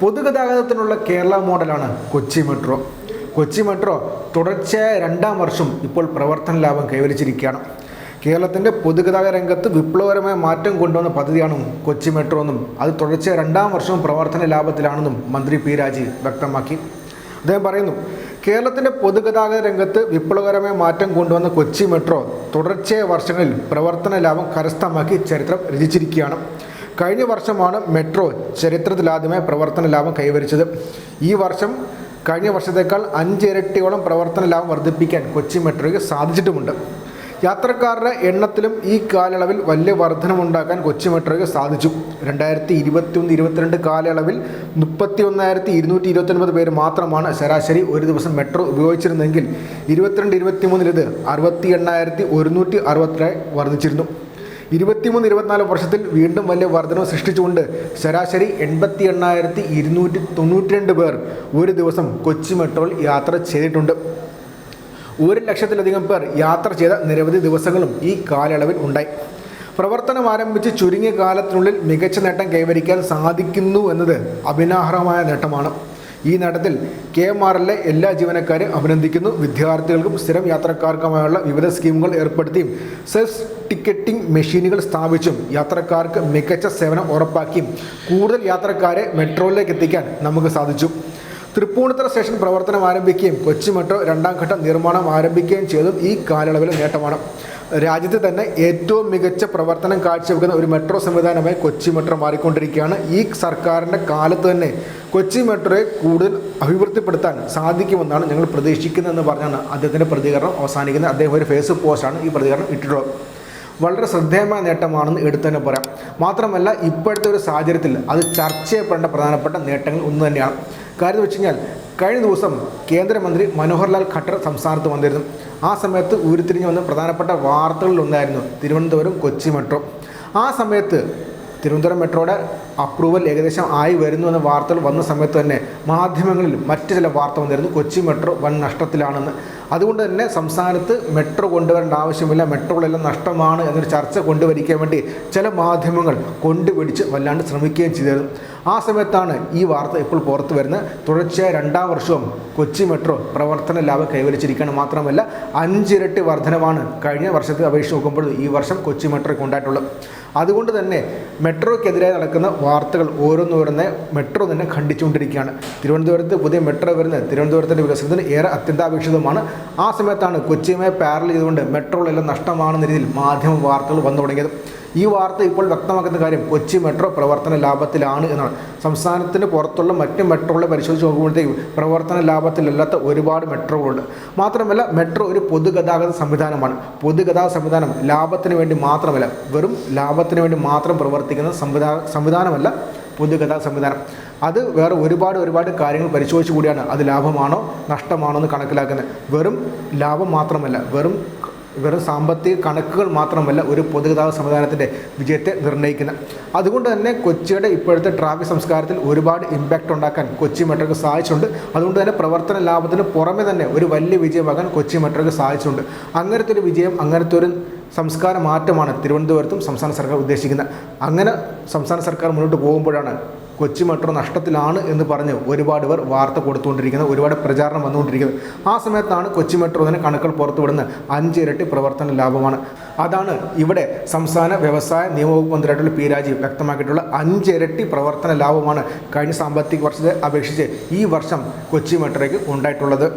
പൊതുഗതാഗതത്തിനുള്ള കേരള മോഡലാണ് Kochi metro. Kochi metro തുടർച്ചയായ രണ്ടാം വർഷം ഇപ്പോൾ പ്രവർത്തന ലാഭം കൈവരിച്ചിരിക്കുകയാണ്. കേരളത്തിന്റെ പൊതുഗതാഗത രംഗത്ത് വിപ്ലവകരമായ മാറ്റം കൊണ്ടുവന്ന പദ്ധതിയാണ് കൊച്ചി മെട്രോ എന്നും അത് തുടർച്ചയായ രണ്ടാം വർഷവും പ്രവർത്തന ലാഭത്തിലാണെന്നും മന്ത്രി പി രാജീവ് വ്യക്തമാക്കി. അദ്ദേഹം പറയുന്നു കേരളത്തിന്റെ പൊതുഗതാഗത രംഗത്ത് വിപ്ലവകരമായ മാറ്റം കൊണ്ടുവന്ന കൊച്ചി മെട്രോ തുടർച്ചയായ വർഷങ്ങളിൽ പ്രവർത്തന ലാഭം കരസ്ഥമാക്കി ചരിത്രം രചിച്ചിരിക്കുകയാണ്. കഴിഞ്ഞ വർഷമാണ് മെട്രോ ചരിത്രത്തിലാദ്യമായി പ്രവർത്തന ലാഭം കൈവരിച്ചത്. ഈ വർഷം കഴിഞ്ഞ വർഷത്തേക്കാൾ അഞ്ചിരട്ടിയോളം പ്രവർത്തന ലാഭം വർദ്ധിപ്പിക്കാൻ കൊച്ചി മെട്രോയ്ക്ക് സാധിച്ചിട്ടുമുണ്ട്. യാത്രക്കാരുടെ എണ്ണത്തിലും ഈ കാലയളവിൽ വലിയ വർധനമുണ്ടാക്കാൻ കൊച്ചി മെട്രോയ്ക്ക് സാധിച്ചു. രണ്ടായിരത്തി ഇരുപത്തിയൊന്ന് ഇരുപത്തിരണ്ട് കാലയളവിൽ മുപ്പത്തി ഒന്നായിരത്തി ഇരുന്നൂറ്റി ഇരുപത്തൊൻപത് പേര് മാത്രമാണ് ശരാശരി ഒരു ദിവസം മെട്രോ ഉപയോഗിച്ചിരുന്നെങ്കിൽ ഇരുപത്തിരണ്ട് ഇരുപത്തിമൂന്നിൽ ഇത് അറുപത്തി എണ്ണായിരത്തി ഒരുന്നൂറ്റി അറുപത്തി വർദ്ധിച്ചിരുന്നു. ഇരുപത്തിമൂന്ന് ഇരുപത്തിനാല് വർഷത്തിൽ വീണ്ടും വലിയ വർധനവ് സൃഷ്ടിച്ചുകൊണ്ട് ശരാശരി എൺപത്തി എണ്ണായിരത്തി ഇരുന്നൂറ്റി തൊണ്ണൂറ്റി രണ്ട് പേർ ഒരു ദിവസം കൊച്ചി മെട്രോയിൽ യാത്ര ചെയ്തിട്ടുണ്ട്. ഒരു ലക്ഷത്തിലധികം പേർ യാത്ര ചെയ്ത നിരവധി ദിവസങ്ങളും ഈ കാലയളവിൽ ഉണ്ടായി. പ്രവർത്തനം ആരംഭിച്ച് ചുരുങ്ങിയ കാലത്തിനുള്ളിൽ മികച്ച നേട്ടം കൈവരിക്കാൻ സാധിക്കുന്നു എന്നത് അഭിനാർഹമായ നേട്ടമാണ്. ഈ നേട്ടത്തിൽ കെ എം ആർ എല്ലെ എല്ലാ ജീവനക്കാരെയും അഭിനന്ദിക്കുന്നു. വിദ്യാർത്ഥികൾക്കും സ്ഥിരം യാത്രക്കാർക്കുമായുള്ള വിവിധ സ്കീമുകൾ ഏർപ്പെടുത്തിയും സെൽഫ് ടിക്കറ്റിംഗ് മെഷീനുകൾ സ്ഥാപിച്ചും യാത്രക്കാർക്ക് മികച്ച സേവനം ഉറപ്പാക്കിയും കൂടുതൽ യാത്രക്കാരെ മെട്രോയിലേക്ക് എത്തിക്കാൻ നമുക്ക് സാധിച്ചു. തൃപ്പൂണിത്തറ സ്റ്റേഷൻ പ്രവർത്തനം ആരംഭിക്കുകയും കൊച്ചി മെട്രോ രണ്ടാം ഘട്ട നിർമ്മാണം ആരംഭിക്കുകയും ചെയ്തതും ഈ കാലയളവിലെ നേട്ടമാണ്. രാജ്യത്തെ തന്നെ ഏറ്റവും മികച്ച പ്രവർത്തനം കാഴ്ചവെക്കുന്ന ഒരു മെട്രോ സംവിധാനമായി കൊച്ചി മെട്രോ മാറിക്കൊണ്ടിരിക്കുകയാണ്. ഈ സർക്കാരിന്റെ കാലത്ത് തന്നെ കൊച്ചി മെട്രോയെ കൂടുതൽ അഭിവൃദ്ധിപ്പെടുത്താൻ സാധിക്കുമെന്നാണ് ഞങ്ങൾ പ്രതീക്ഷിക്കുന്നതെന്ന് പറഞ്ഞാണ് അദ്ദേഹത്തിന്റെ പ്രതികരണം അവസാനിക്കുന്നത്. അദ്ദേഹം ഒരു ഫേസ്ബുക്ക് പോസ്റ്റാണ് ഈ പ്രതികരണം ഇട്ടിട്ടുള്ളത്. വളരെ ശ്രദ്ധേയമായ നേട്ടമാണെന്ന് എടുത്തു തന്നെ പറയാം. മാത്രമല്ല ഇപ്പോഴത്തെ ഒരു സാഹചര്യത്തിൽ അത് ചർച്ച ചെയ്യപ്പെടേണ്ട പ്രധാനപ്പെട്ട നേട്ടങ്ങൾ ഒന്ന് തന്നെയാണ്. കാര്യം വെച്ച് കഴിഞ്ഞാൽ കഴിഞ്ഞ ദിവസം കേന്ദ്രമന്ത്രി മനോഹർലാൽ ഖട്ടർ സംസ്ഥാനത്ത് വന്നിരുന്നു. ആ സമയത്ത് ഉരുത്തിരിഞ്ഞ് വന്ന പ്രധാനപ്പെട്ട വാർത്തകളിലൊന്നായിരുന്നു തിരുവനന്തപുരം കൊച്ചി മെട്രോ. ആ സമയത്ത് തിരുവനന്തപുരം മെട്രോയുടെ അപ്രൂവൽ ഏകദേശം ആയി വരുന്നു എന്ന വാർത്തകൾ വന്ന സമയത്ത് തന്നെ മാധ്യമങ്ങളിൽ മറ്റു ചില വാർത്ത വന്നിരുന്നു. കൊച്ചി മെട്രോ വൻ നഷ്ടത്തിലാണെന്ന്. അതുകൊണ്ട് തന്നെ സംസ്ഥാനത്ത് മെട്രോ കൊണ്ടുവരേണ്ട ആവശ്യമില്ല. മെട്രോകളെല്ലാം നഷ്ടമാണ് എന്നൊരു ചർച്ച കൊണ്ടുവരിക്കാൻ വേണ്ടി ചില മാധ്യമങ്ങൾ കൊണ്ടുപിടിച്ച് വല്ലാണ്ട് ശ്രമിക്കുകയും ചെയ്തിരുന്നു. ആ സമയത്താണ് ഈ വാർത്ത ഇപ്പോൾ പുറത്തു വരുന്നത്. തുടർച്ചയായ രണ്ടാം വർഷവും കൊച്ചി മെട്രോ പ്രവർത്തന ലാഭം കൈവരിച്ചിരിക്കുകയാണ്. മാത്രമല്ല അഞ്ചിരട്ടി വർധനമാണ് കഴിഞ്ഞ വർഷത്തെ അപേക്ഷിച്ച് നോക്കുമ്പോൾ ഈ വർഷം കൊച്ചി മെട്രോയ്ക്ക് ഉണ്ടായിട്ടുള്ളത്. അതുകൊണ്ട് തന്നെ മെട്രോയ്ക്കെതിരെ നടക്കുന്ന വാർത്തകൾ ഓരോന്നോരോന്നെ മെട്രോ തന്നെ ഖണ്ഡിച്ചുകൊണ്ടിരിക്കുകയാണ്. തിരുവനന്തപുരത്ത് പുതിയ മെട്രോ വരുന്നത് തിരുവനന്തപുരത്തിന്റെ വികസനത്തിന് ഏറെ അത്യന്താപേക്ഷിതമാണ്. ആ സമയത്താണ് കൊച്ചിയുമായി പാരൽ ചെയ്തുകൊണ്ട് മെട്രോകളെല്ലാം നഷ്ടമാണെന്ന രീതിയിൽ മാധ്യമ വാർത്തകൾ വന്നു തുടങ്ങിയത്. ഈ വാർത്ത ഇപ്പോൾ വ്യക്തമാക്കുന്ന കാര്യം കൊച്ചി മെട്രോ പ്രവർത്തന ലാഭത്തിലാണ് എന്നാണ്. സംസ്ഥാനത്തിന് പുറത്തുള്ള മറ്റ് മെട്രോകളെ പരിശോധിച്ച് നോക്കുമ്പോഴത്തേക്കും പ്രവർത്തന ലാഭത്തിലല്ലാത്ത ഒരുപാട് മെട്രോകളുണ്ട്. മാത്രമല്ല മെട്രോ ഒരു പൊതുഗതാഗത സംവിധാനമാണ്. പൊതുഗതാഗത സംവിധാനം ലാഭത്തിന് വേണ്ടി മാത്രമല്ല വെറും ലാഭത്തിന് വേണ്ടി മാത്രം പ്രവർത്തിക്കുന്ന സംവിധാന സംവിധാനമല്ല പൊതുഗതാഗത സംവിധാനം. അത് വേറെ ഒരുപാട് ഒരുപാട് കാര്യങ്ങൾ പരിശോധിച്ചു കൂടിയാണ് അത് ലാഭമാണോ നഷ്ടമാണോ എന്ന് കണക്കിലാക്കുന്നത്. വെറും ലാഭം മാത്രമല്ല വെറും വെറും സാമ്പത്തിക കണക്കുകൾ മാത്രമല്ല ഒരു പൊതുഗതാഗത സംവിധാനത്തിന്റെ വിജയത്തെ നിർണയിക്കുന്നത് അതുകൊണ്ട് തന്നെ കൊച്ചിയുടെ ഇപ്പോഴത്തെ ട്രാഫിക് സംസ്കാരത്തിൽ ഒരുപാട് ഇമ്പാക്റ്റ് ഉണ്ടാക്കാൻ കൊച്ചി മെട്രോയ്ക്ക് സാധിച്ചിട്ടുണ്ട്. അതുകൊണ്ട് തന്നെ പ്രവർത്തന ലാഭത്തിന് പുറമെ തന്നെ ഒരു വലിയ വിജയമാകാൻ കൊച്ചി മെട്രോയ്ക്ക് സാധിച്ചിട്ടുണ്ട്. അങ്ങനത്തെ ഒരു വിജയം അങ്ങനത്തെ ഒരു സംസ്കാര മാറ്റമാണ് തിരുവനന്തപുരത്തും സംസ്ഥാന സർക്കാർ ഉദ്ദേശിക്കുന്നത്. അങ്ങനെ സംസ്ഥാന സർക്കാർ മുന്നോട്ട് പോകുമ്പോഴാണ് കൊച്ചി മെട്രോ നഷ്ടത്തിലാണ് എന്ന് പറഞ്ഞ് ഒരുപാട് പേർ വാർത്ത കൊടുത്തുകൊണ്ടിരിക്കുന്നത് ഒരുപാട് പ്രചാരണം വന്നുകൊണ്ടിരിക്കുന്നത്. ആ സമയത്താണ് കൊച്ചി മെട്രോ തന്നെ കണക്കുകൾ പുറത്തുവിടുന്ന അഞ്ചിരട്ടി പ്രവർത്തന ലാഭമാണ്. അതാണ് ഇവിടെ സംസ്ഥാന വ്യവസായ നിയമവകുപ്പ് മന്ത്രിയായിട്ടുള്ള പി രാജീവ് വ്യക്തമാക്കിയിട്ടുള്ള അഞ്ചിരട്ടി പ്രവർത്തന ലാഭമാണ് കഴിഞ്ഞ സാമ്പത്തിക വർഷത്തെ അപേക്ഷിച്ച് ഈ വർഷം കൊച്ചി മെട്രോയ്ക്ക് ഉണ്ടായിട്ടുള്ളത്.